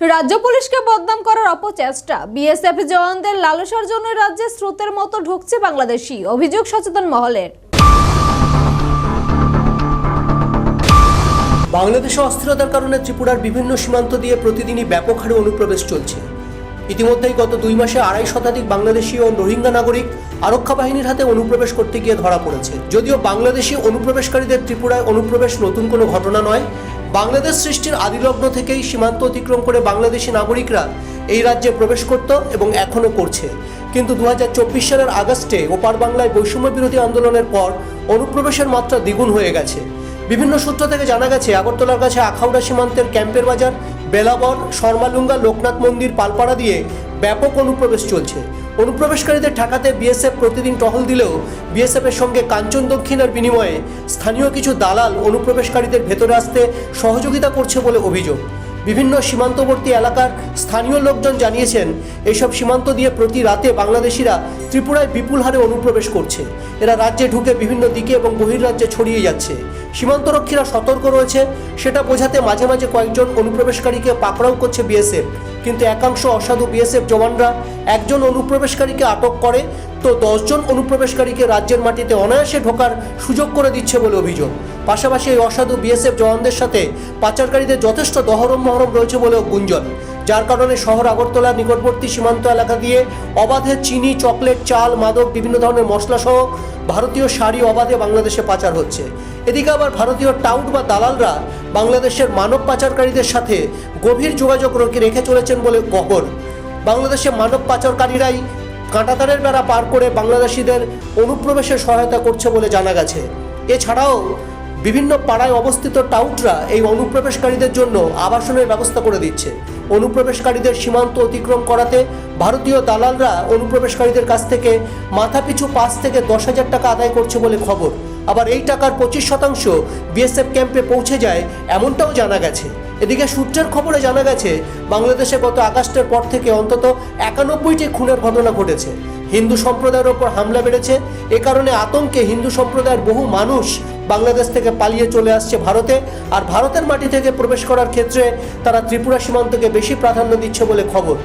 রাজ্য পুলিশকে বদনাম করার অপচেষ্টা। বিএসএফ জওয়ানদের লালসার জন্য রাজ্যে স্রোতের মতো ঢুকছে বাংলাদেশি। অভিযোগ সচেতন মহলের। বাংলাদেশে অস্থিরতার কারণে ত্রিপুরার বিভিন্ন সীমান্ত দিয়ে প্রতিদিনই ব্যাপক হারে অনুপ্রবেশ চলছে। ইতিমধ্যেই গত দুই মাসে আড়াই শতাধিক বাংলাদেশি ও রোহিঙ্গা নাগরিক আরক্ষা বাহিনীর হাতে অনুপ্রবেশ করতে গিয়ে ধরা পড়েছে। যদিও বাংলাদেশি অনুপ্রবেশকারীদের ত্রিপুরায় অনুপ্রবেশ নতুন কোনো ঘটনা নয়, বাংলাদেশ সৃষ্টির আদিলগ্ন থেকেই সীমান্ত অতিক্রম করে বাংলাদেশি নাগরিকরা এই রাজ্যে প্রবেশ করত এবং এখনও করছে। কিন্তু দু হাজার চব্বিশ সালের আগস্টে ওপার বাংলায় বৈষম্য বিরোধী আন্দোলনের পর অনুপ্রবেশের মাত্রা দ্বিগুণ হয়ে গেছে। বিভিন্ন সূত্র থেকে জানা গেছে, আগরতলার কাছে আখাউড়া সীমান্তের ক্যাম্পের বাজার বেলাবর শর্মালুঙ্গা, লোকনাথ মন্দির, পালপাড়া দিয়ে ব্যাপক অনুপ্রবেশ চলছে। অনুপ্রবেশকারীদের ঠেকাতে বিএসএফ প্রতিদিন টহল দিলেও বিএসএফের সঙ্গে কাঞ্চন দক্ষিণের বিনিময়ে স্থানীয় কিছু দালাল অনুপ্রবেশকারীদের ভেতরে আসতে সহযোগিতা করছে বলে অভিযোগ। বিভিন্ন সীমান্তবর্তী এলাকার স্থানীয় লোকজন জানিয়েছেন এইসব সীমান্ত দিয়ে প্রতি রাতে বাংলাদেশিরা ত্রিপুরায় বিপুল হারে অনুপ্রবেশ করছে। এরা রাজ্যে ঢুকে বিভিন্ন দিকে এবং বহির্রাজ্যে ছড়িয়ে যাচ্ছে। সীমান্তরক্ষীরা সতর্ক রয়েছে, সেটা বোঝাতে মাঝে মাঝে কয়েকজন অনুপ্রবেশকারীকে পাকড়াও করছে বিএসএফ। কিন্তু একাংশ অসাধু বিএসএফ জওয়ানরা একজন অনুপ্রবেশকারীকে আটক করে তো দশজন অনুপ্রবেশকারীকে রাজ্যের মাটিতে অনায়াসে ঢোকার সুযোগ করে দিচ্ছে বলে অভিযোগ। পাশাপাশি এই অসাধু বিএসএফ জওয়ানদের সাথে পাচারকারীদের যথেষ্ট দহরম মহরম রয়েছে বলেও গুঞ্জন। যার কারণে শহর আগরতলার নিকটবর্তী সীমান্ত এলাকা দিয়ে অবাধে চিনি, চকলেট, চাল, মাদক, বিভিন্ন ধরনের মশলা সহ ভারতীয় শাড়ি অবাধে বাংলাদেশে পাচার হচ্ছে। এদিকে আবার ভারতীয় টাউট বা দালালরা বাংলাদেশের মানব পাচারকারীদের সাথে গভীর যোগাযোগ রেখে চলেছেন বলে খবর বাংলাদেশে মানব পাচারকারীরাই কাঁটাতারের বেড়া পার করে বাংলাদেশিদের অনুপ্রবেশে সহায়তা করছে বলে জানা গেছে। এছাড়াও বিভিন্ন পাড়ায় অবস্থিত টাউটরা এই অনুপ্রবেশকারীদের জন্য আবাসনের ব্যবস্থা করে দিচ্ছে। অনুপ্রবেশকারীদের সীমান্ত অতিক্রম করাতে ভারতীয় দালালরা অনুপ্রবেশকারীদের কাছ থেকে মাথাপিছু পাঁচ থেকে দশ হাজার টাকা আদায় করছে বলে খবর। আবার এই টাকার পঁচিশ শতাংশ বিএসএফ ক্যাম্পে পৌঁছে যায় এমনটাও জানা গেছে। এদিকে সূত্রের খবরে জানা গেছে, বাংলাদেশে গত আগস্টের পর থেকে অন্তত একানব্বইটি খুনের ঘটনা ঘটেছে। হিন্দু সম্প্রদায়ের ওপর হামলা বেড়েছে। এ কারণে আতঙ্কে হিন্দু সম্প্রদায়ের বহু মানুষ বাংলাদেশ থেকে পালিয়ে চলে আসছে ভারতে, আর ভারতের মাটি থেকে প্রবেশ করার ক্ষেত্রে তারা ত্রিপুরা সীমান্তকে বেশি প্রাধান্য দিচ্ছে বলে খবর।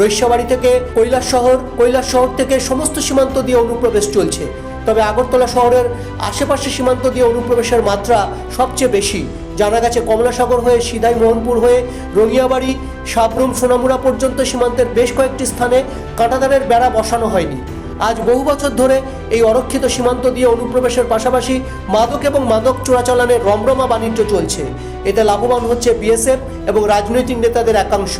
রৈশ্যাবাড়ি থেকে কৈলাস শহর কৈলাস শহর থেকে সমস্ত সীমান্ত দিয়ে অনুপ্রবেশ চলছে। তবে আগরতলা শহরের আশেপাশে সীমান্ত দিয়ে অনুপ্রবেশের মাত্রা সবচেয়ে বেশি। জানা গেছে কমলাসাগর হয়ে সিধাই মোহনপুর হয়ে, রঙিয়াবাড়ি, সাবরুম, সোনামুড়া পর্যন্ত সীমান্তের বেশ কয়েকটি স্থানে কাঁটাতারের বেড়া বসানো হয়নি। আজ বহু বছর ধরে এই অরক্ষিত সীমান্ত দিয়ে অনুপ্রবেশের পাশাপাশি মাদক এবং মাদক চোরাচালানের রমরমা বাণিজ্য চলছে। এতে লাভবান হচ্ছে বিএসএফ এবং রাজনৈতিক নেতাদের একাংশ।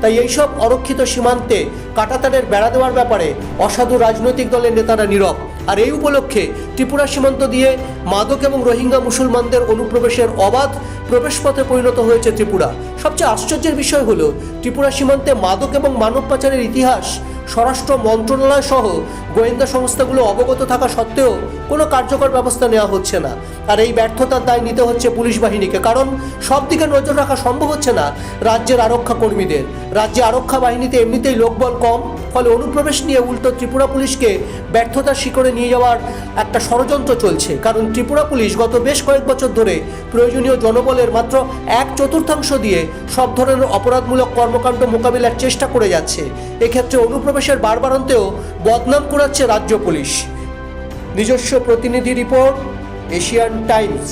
তাই এইসব অরক্ষিত সীমান্তে কাটাতারের বেড়া দেওয়ার ব্যাপারে অসাধু রাজনৈতিক দলের নেতারা নীরব। আর এই উপলক্ষে ত্রিপুরা সীমান্ত দিয়ে মাদক এবং রোহিঙ্গা মুসলমানদের অনুপ্রবেশের অবাধ প্রবেশপথে পরিণত হয়েছে ত্রিপুরা। সবচেয়ে আশ্চর্যের বিষয় হলো, ত্রিপুরা সীমান্তে মাদক এবং মানব পাচারের ইতিহাস স্বরাষ্ট্র মন্ত্রণালয় সহ গোয়েন্দা সংস্থাগুলো অবগত থাকা সত্ত্বেও কোনো কার্যকর ব্যবস্থা নেওয়া হচ্ছে না। আর এই ব্যর্থতার দায় নিতে হচ্ছে পুলিশ বাহিনীকে, কারণ সব দিকে নজর রাখা সম্ভব হচ্ছে না রাজ্যের আরক্ষা কর্মীদের। রাজ্যে আরক্ষা বাহিনীতে এমনিতেই লোকবল কম, ফলে অনুপ্রবেশ নিয়ে উল্টো ত্রিপুরা পুলিশকে ব্যর্থতার শিকড়ে নিয়ে যাওয়ার একটা ষড়যন্ত্র চলছে। কারণ ত্রিপুরা পুলিশ গত বেশ কয়েক বছর ধরে প্রয়োজনীয় জনবলের মাত্র এক চতুর্থাংশ দিয়ে সব ধরনের অপরাধমূলক কর্মকাণ্ড মোকাবিলার চেষ্টা করে যাচ্ছে। এক্ষেত্রে অনুপ্রবেশের বারবারান্তেও বদনাম করাচ্ছে রাজ্য পুলিশ। নিজস্ব প্রতিনিধি রিপোর্ট এশিয়ান টাইমস।